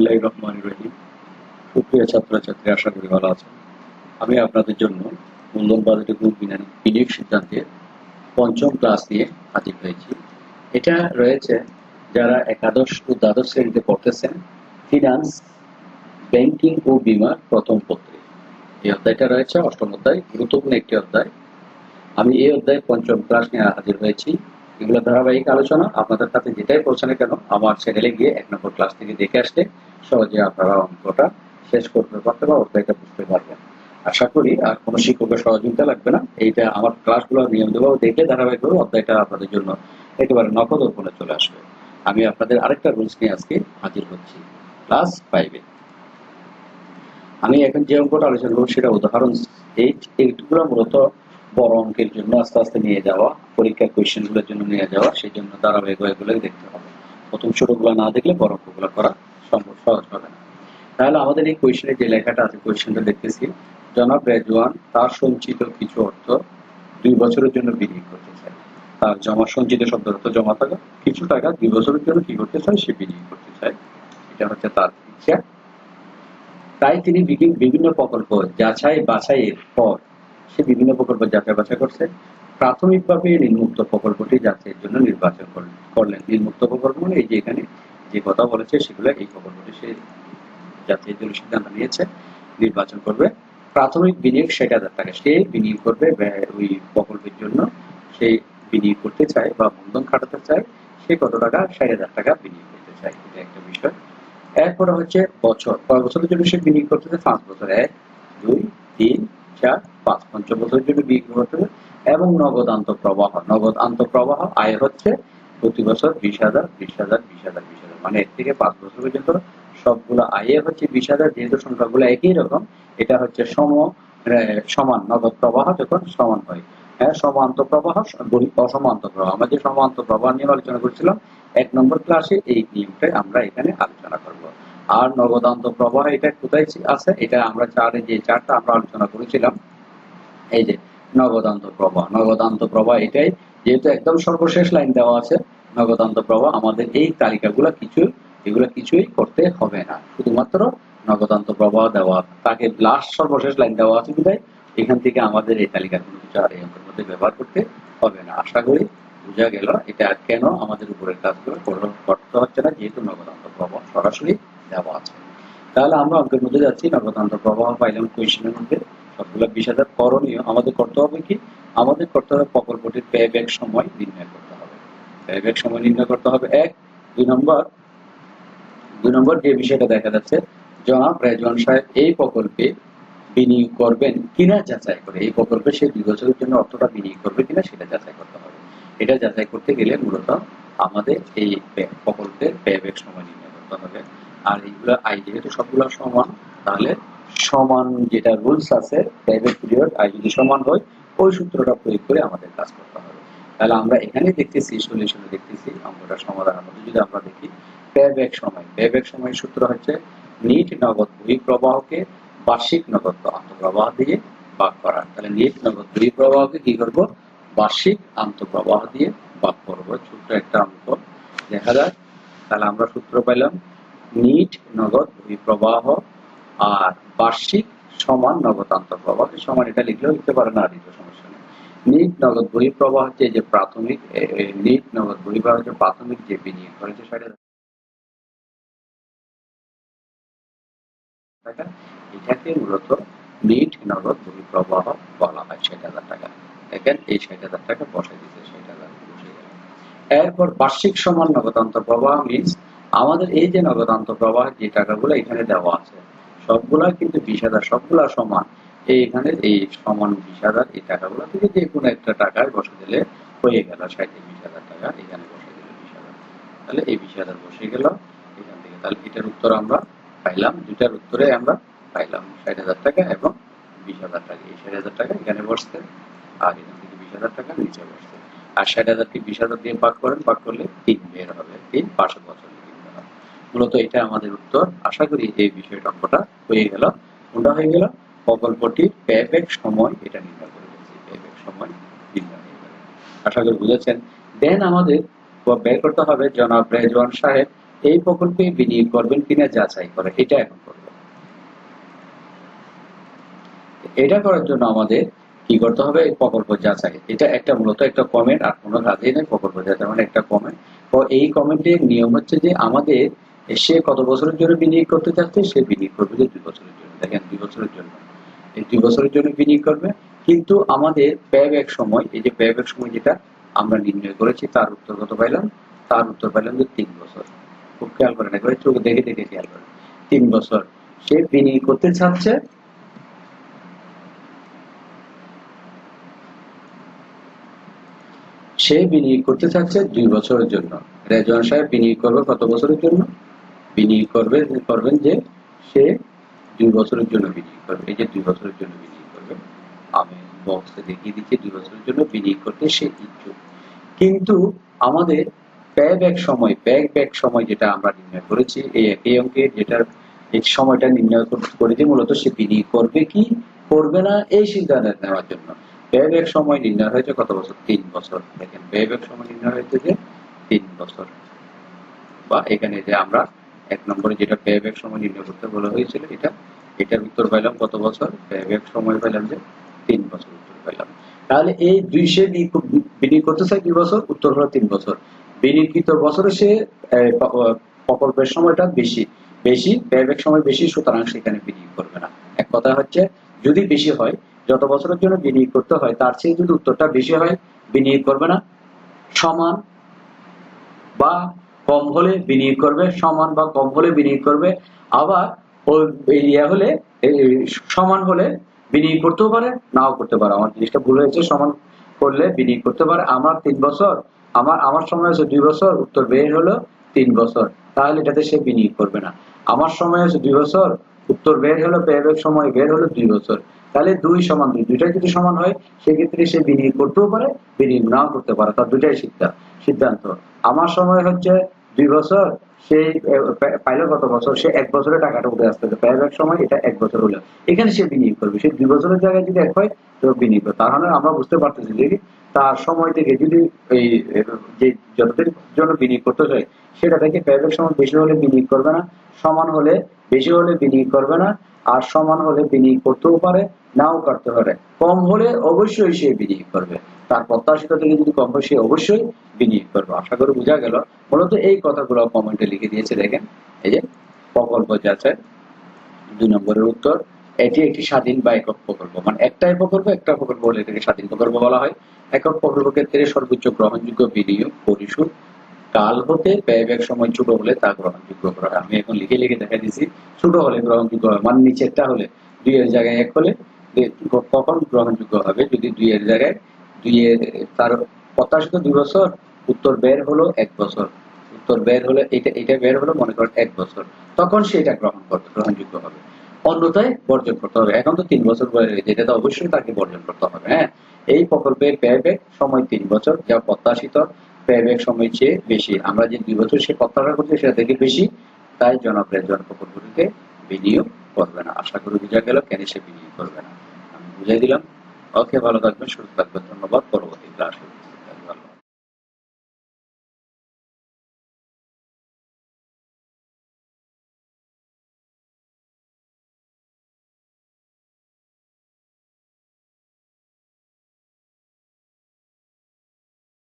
বিসমিল্লাহ রহমান রহিম। সুপ্রিয় ছাত্রছাত্রী, আশা করি ভালো আছেন। আমি আপনাদের জন্য বাজেটের গ্রুপ বিনিয়োগ সিদ্ধান্তের পঞ্চম ক্লাস নিয়ে হাজির হয়েছি। এটা রয়েছে যারা একাদশ ও দ্বাদশ শ্রেণীতে পড়তেছেন ফিনান্স ব্যাংকিং ও বিমার প্রথম পত্রে। এই অধ্যায়টা রয়েছে, অষ্টম অধ্যায়, গুরুত্বপূর্ণ একটি অধ্যায়। আমি এই অধ্যায়ে পঞ্চম ক্লাস নিয়ে হাজির হয়েছি। এগুলো ধারাবাহিক আলোচনা আপনাদের কাছে যেটাই পৌঁছে না কেন, আমার চ্যানেলে গিয়ে এক নম্বর ক্লাস থেকে দেখে আসলে সহজে আপনারা অঙ্কটা শেষ করতে পারতে বা অধ্যায়টা বুঝতে পারবেন। আশা করি আর কোনো শিক্ষকের সহযোগিতা লাগবে না। এইটা আমার ক্লাসগুলো নিয়মিতভাবে দেখে ধারাবাহিকভাবে অধ্যায়টা আপনাদের জন্য একেবারে নকদর্পণে চলে আসবে। আমি আপনাদের আরেকটা রুলস নিয়ে আজকে হাজির হচ্ছি। ক্লাস ফাইভে আমি এখন যে অঙ্কটা আলোচনা করব সেটা উদাহরণ এই এইগুলো মূলত বড় অঙ্কের জন্য আস্তে আস্তে নিয়ে যাওয়া, পরীক্ষার কোয়েশ্চেনগুলোর জন্য নিয়ে যাওয়া, সেই জন্য ধারাবাহিক এগুলো দেখতে হবে। প্রথম ছোটগুলো না দেখলে বড় অঙ্কগুলো করা সম্ভব, সহজ হবে না। তাহলে আমাদের এই কোয়েশ্চেনে যে লেখাটা আছে কোয়েশ্চেনটা দেখতেছি। জনাব রেজওয়ান, তার সঞ্চিত কিছু অর্থ দুই বছরের জন্য বিনিয়োগ করতে চায়। তার জমা সঞ্চিত শব্দ অর্থ জমা থাকা, কিছু টাকা দুই বছরের জন্য কি করতে চায়, সে বিনিয়োগ করতে চায়। এটা হচ্ছে তার ইচ্ছা। তাই তিনি বিভিন্ন প্রকল্প যাচাই বাছাইয়ের পর সে বিভিন্ন প্রকল্প যাচাই বাছাই করছে। প্রাথমিকভাবে নির্মুক্ত প্রকল্পটি যাচাইয়ের জন্য নির্বাচন করলেন। নির্মুক্ত প্রকল্প মানে এই যে এখানে যে কথা বলেছে সেগুলো এই প্রকল্পটি সে যাচাইয়ের জন্য সিদ্ধান্ত নিয়েছে, নির্বাচন করবে। প্রাথমিক বিনিয়োগ ষাট হাজার টাকা। সে বিনিয়োগ করবে ওই প্রকল্পের জন্য। সে বিনিয়োগ করতে চায় বা মূলধন খাটাতে চায়, সে কত টাকা? ষাট হাজার টাকা বিনিয়োগ করতে চায়। এটা একটা বিষয়। এরপরে হচ্ছে বছর। কয় বছরের জন্য সে বিনিয়োগ করতে চায়? পাঁচ বছর। এক, দুই, তিন, চার পাঁচ পঞ্চম বছরের জন্য বিনিয়োগ করতে হবে এবং নগদ আন্তঃপ্রবাহ। নগদ আন্তঃপ্রবাহ আয় হচ্ছে প্রতি বছর বিশ হাজার বিশ হাজার বিশ হাজার বিশ হাজার। মানে এর থেকে পাঁচ বছর পর্যন্ত সবগুলো আয়ে হচ্ছে বিশ হাজার, যেহেতু সংখ্যাগুলো একই রকম, এটা হচ্ছে সম সমান নগদ প্রবাহ যখন সমান হয়। হ্যাঁ সমান্ত প্রবাহ অসমান্ত প্রবাহ আমরা যে সমান্ত প্রবাহ নিয়ে আলোচনা করছিলাম, এক নম্বর ক্লাসে এই নিয়মটাই আমরা এখানে আলোচনা করব। আর নগদান্ত প্রবাহ এটা কোথায় আছে? এটা আমরা চারে যে চারটা আমরা আলোচনা করেছিলাম এই যে নগদান্ত প্রবাহ নগদান্ত প্রবাহ এটাই যেহেতু একদম সর্বশেষ লাইন দেওয়া আছে, নগদান্ত প্রবাহ আমাদের এই তালিকাগুলো কিছু, এগুলো কিছুই করতে হবে না। শুধুমাত্র নগদান্ত প্রবাহ দেওয়া, তাকে লাস্ট সর্বশেষ লাইন দেওয়া আছে বিধায় এখান থেকে আমাদের এই তালিকা কোনো কিছু আর এই মধ্যে ব্যবহার করতে হবে না। আশা করি বোঝা গেল, এটা কেন আমাদের উপরের কাজগুলো করতে হচ্ছে না, যেহেতু নগদান্ত প্রবাহ সরাসরি দেওয়া আছে। তাহলে আমরা অঙ্কের মধ্যে যাচ্ছি, নগদান্ত প্রবাহ পাইলাম কোয়েশনের মধ্যে। সবগুলো হাজার করণীয় আমাদের করতে হবে কি? আমাদের করতে হবে প্রকল্পটির ব্যয় ব্যাগ সময় নির্ণয় করতে হবে। ব্যয় ব্যাগ সময় নির্ণয় করতে হবে এক। দুই নম্বর দুই নম্বর যে বিষয়টা দেখা যাচ্ছে, জনাব রেজওয়ান সাহেব এই প্রকল্পে বিনিয়োগ করবেন কিনা যাচাই করে। এই প্রকল্পে সে দুই বছরের জন্য অর্থটা বিনিয়োগ করবে কিনা সেটা যাচাই করতে হবে। এটা যাচাই করতে গেলে মূলত আমাদের এই প্রকল্পের ব্যয় সময় নির্ণয় করতে হবে। আর এইগুলো আই যেহেতু সবগুলো সমান, তাহলে সমান যেটা রুলস আছে ব্যয় পিরিয়ড আই যদি সমান হয়, ওই সূত্রটা প্রয়োগ করে আমাদের কাজ করতে হবে। তাহলে আমরা এখানে দেখতেছি, সলিউশনে দেখতেছি, অঙ্কটা সমাধানের মধ্যে যদি আমরা দেখি ব্যয় সময় ব্যয় সময় সূত্র হচ্ছে নিট নগদ বহিঃপ্রবাহকে বার্ষিক নগদ আন্তঃপ্রবাহ দিয়ে ভাগ করা। তাহলে নিট নগদ বহিঃপ্রবাহকে কি করব? বার্ষিক আন্তঃপ্রবাহ দিয়ে ভাগ করব। ছোট্ট একটা অঙ্ক। দেখা যায় তাহলে আমরা সূত্র পাইলাম নিট নগদ বহিঃপ্রবাহ আর বার্ষিক সমান নগদ আন্তঃপ্রবাহ সমান এটা লিখলেও লিখতে পারে না দিতে সমস্যা নেই। নিট নগদ বহিঃপ্রবাহ হচ্ছে যে প্রাথমিক নিট নগদ বহিঃপ্রবাহ হচ্ছে প্রাথমিক যে বিনিয়োগ করেছে সেটা টাকা, এটাকে মূলত নিট নগদ বহিঃপ্রবাহ বলা হয়, ষাট হাজার টাকা। দেখেন, এই ষাট হাজার টাকা বসে দিতে ষাট হাজার বসে গেল। এরপর বার্ষিক সমান নগদ প্রবাহ মিনস আমাদের এই যে নগদান্ত প্রবাহ, যে টাকাগুলো এখানে দেওয়া আছে সবগুলা, কিন্তু হাজার সবগুলা সমান। এইখানে এই সমান বিশ এই টাকাগুলো থেকে যে কোনো একটা টাকায় বসে দিলে হয়ে গেল, ষাট বিশ হাজার টাকা, এখানে বসে দিলে বিশ তাহলে এই বিশ বসে গেল, এখান থেকে। তাহলে এটার উত্তর আমরা পাইলাম দুটার উত্তরে আমরা পাইলাম ষাট হাজার টাকা এবং বিশ হাজার টাকা। এই ষাট হাজার টাকা এখানে বসছে, আর এখান থেকে বিশ হাজার টাকা নিচে বসছে। আর ষাট হাজারকে বিশ হাজার দিয়ে পাক করেন পাক করলে তিন বের হবে, তিন পাঁচশো বছর। মূলত এটা আমাদের উত্তর। আশা করি এই বিষয়টা অঙ্কটা হয়ে গেল। কোনটা হয়ে গেল প্রকল্পটির ব্যয়ব্যাক সময় এটা নির্ণয় করে দিয়েছি। ব্যয়ব্যাক সময় নির্ণয় হয়ে গেল আশা করি বুঝেছেন। দেন আমাদের বের করতে হবে জনাব রেজওয়ান সাহেব, এই প্রকল্পে বিনিয়োগ করবেন কিনা যাচাই করে। এটা এখন করবে। এটা করার জন্য আমাদের কি করতে হবে? এই প্রকল্প যাচাই। এটা একটা মূলত একটা কমেন্ট আর কোনো কাজেই নেই প্রকল্প যাচাই মানে একটা কমেন্ট তো এই কমেন্টের নিয়ম হচ্ছে যে আমাদের সে কত বছরের জন্য বিনিয়োগ করতে চাচ্ছে? সে বিনিয়োগ করবে যে দুই বছরের জন্য। দেখেন, দুই বছরের জন্য। এই দুই বছরের জন্য বিনিয়োগ করবে। কিন্তু আমাদের ব্যয় এক সময়, এই যে ব্যয় এক সময় যেটা আমরা নির্ণয় করেছি, তার উত্তর কত পাইলাম? তার উত্তর পাইলাম যে তিন বছর। খুব খেয়াল করেন একবারে চোখ দেখে দেখে খেয়াল করেন। তিন বছর। সে বিনিয়োগ করতে চাচ্ছে সে বিনিয়োগ করতে চাচ্ছে দুই বছরের জন্য। রেজন সাহেব বিনিয়োগ করবে কত বছরের জন্য? বিনিয়োগ করবে, করবেন যে সে দুই বছরের জন্য বিনিয়োগ করবে। এই যে দুই বছরের জন্য বিনিয়োগ করবে, আমি বক্সে দেখিয়ে দিচ্ছি, দুই বছরের জন্য বিনিয়োগ করতে সে ইচ্ছুক। কিন্তু আমাদের ব্যয় ব্যাক সময় ব্যয় ব্যাক সময় যেটা আমরা নির্ণয় করেছি, এই একই অঙ্কে যেটার এই সময়টা নির্ণয় কর- করেছি মূলত সে বিনিয়োগ করবে কি, করবে না, এই সিদ্ধান্ত নেওয়ার জন্য। ব্যয় ব্যাক সময় নির্ণয় হয়েছে কত বছর? তিন বছর। দেখেন ব্যয় ব্যাক সময় নির্ণয় হয়েছে যে তিন বছর। বা এখানে যে আমরা এক নম্বরে যেটা ব্যয় ব্যাক সময় নির্ণয় করতে বলা হয়েছিল এটা, এটার উত্তর পাইলাম কত বছর ব্যয় ব্যাক সময় পাইলাম যে তিন বছর উত্তর পাইলাম। তাহলে এই দুই সে বিনিয়োগ করতে চাই দুই বছর, উত্তর হলো তিন বছর। বিনিয়োগিত বছরে সে প্রকল্পের সময়টা বেশি বেশি ব্যয়বেগ সময় বেশি, সুতরাং সেখানে বিনিয়োগ করবে না। এক কথা হচ্ছে, যদি বেশি হয়, যত বছরের জন্য বিনিয়োগ করতে হয়, তার চেয়ে যদি উত্তরটা বেশি হয়, বিনিয়োগ করবে না। সমান বা কম হলে বিনিয়োগ করবে, সমান বা কম হলে বিনিয়োগ করবে, আবার ওই ইয়ে হলে সমান হলে বিনিয়োগ করতেও পারে, নাও করতে পারে। আমার জিনিসটা ভুল হয়েছে, সমান করলে বিনিয়োগ করতে পারে। আমার তিন বছর, আমার আমার সময় আছে দুই বছর, উত্তর বের হলো তিন বছর। তাহলে এটাতে সে বিনিয়োগ করবে না। আমার সময় আছে দুই বছর, উত্তর বের হলো পেবেক সময় বের হলো দুই বছর। তাহলে দুই সমান দুই দুইটাই যদি সমান হয়, সেক্ষেত্রে সে বিনিয়োগ করতেও পারে, বিনিয়োগ নাও করতে পারে। তার সিদ্ধা- সিদ্ধান্ত। আমার সময় হচ্ছে দুই বছর, সেই পাইলো কত বছর, সে এক বছরে টাকাটা উঠে আসতে পারে। প্যারেব্যাক সময় এটা এক বছর হলো। এখানে সে বিনিয়োগ করবে। সে দুই বছরের জায়গায় যদি এক হয়, তো বিনিয়োগ করবে। তাহলে আমরা বুঝতে পারতেছি যে তার সময় থেকে যদি এই যে যতদিন জন্য বিনিয়োগ করতে হয়, সেটা থেকে প্যারেব্যাক সময় বেশি হলে বিনিয়োগ করবে না, সমান হলে বেশি হলে বিনিয়োগ করবে না। আর সমান হলে বিনিয়োগ করতেও পারে, নাও করতে পারে। কম হলে অবশ্যই সে বিনিয়োগ করবে। তার প্রত্যাশিত থেকে যদি কম হয়, সে অবশ্যই বিনিয়োগ করবে। আশা করি বোঝা গেল। মূলত এই কথাগুলো কমেন্টে লিখে দিয়েছে, দেখেন। এই যে, প্রকল্প যাচ্ছে দুই নম্বরের উত্তর, এটি একটি স্বাধীন বা একক প্রকল্প। মানে একটাই প্রকল্প, একটা প্রকল্প হলে এটাকে স্বাধীন প্রকল্প বলা হয়। একক প্রকল্প ক্ষেত্রে সর্বোচ্চ গ্রহণযোগ্য বিনিয়োগ, পরিশোধ কাল হতে ব্যয়ব্যাক সময় ছোট হলে তা গ্রহণযোগ্য করা। আমি এখন লিখে লিখে দেখা দিচ্ছি ছোট হলে গ্রহণযোগ্য হবে। মানে নিচেরটা হলে দুই এর জায়গায় এক হলে কখন গ্রহণযোগ্য হবে? যদি দুই এর জায়গায় দুই এর তার প্রত্যাশিত দুই বছর, উত্তর বের হলো এক বছর। উত্তর বের হলো এটা এটা বের হলো মনে করেন এক বছর। তখন সেটা গ্রহণ করতে গ্রহণযোগ্য হবে। অন্যথায় বর্জন করতে হবে। এখন তো তিন বছর বয়স হয়েছে এটা তো অবশ্যই তাকে বর্জন করতে হবে হ্যাঁ? এই প্রকল্পের ব্যয়ব্যাক সময় তিন বছর, যা প্রত্যাশিত ব্যয়ব্যাক সময় চেয়ে বেশি। আমরা যে দুই বছর সে প্রত্যাশা করছি, সেটা থেকে বেশি। তাই জনপ্রিয় জন প্রকল্পটিতে বিনিয়োগ করবে না। আশা করি বোঝা গেল কেন সে বিনিয়োগ করবে না। আমি বুঝাই দিলাম। ওকে, ভালো থাকবেন, সুস্থ থাকবেন। ধন্যবাদ।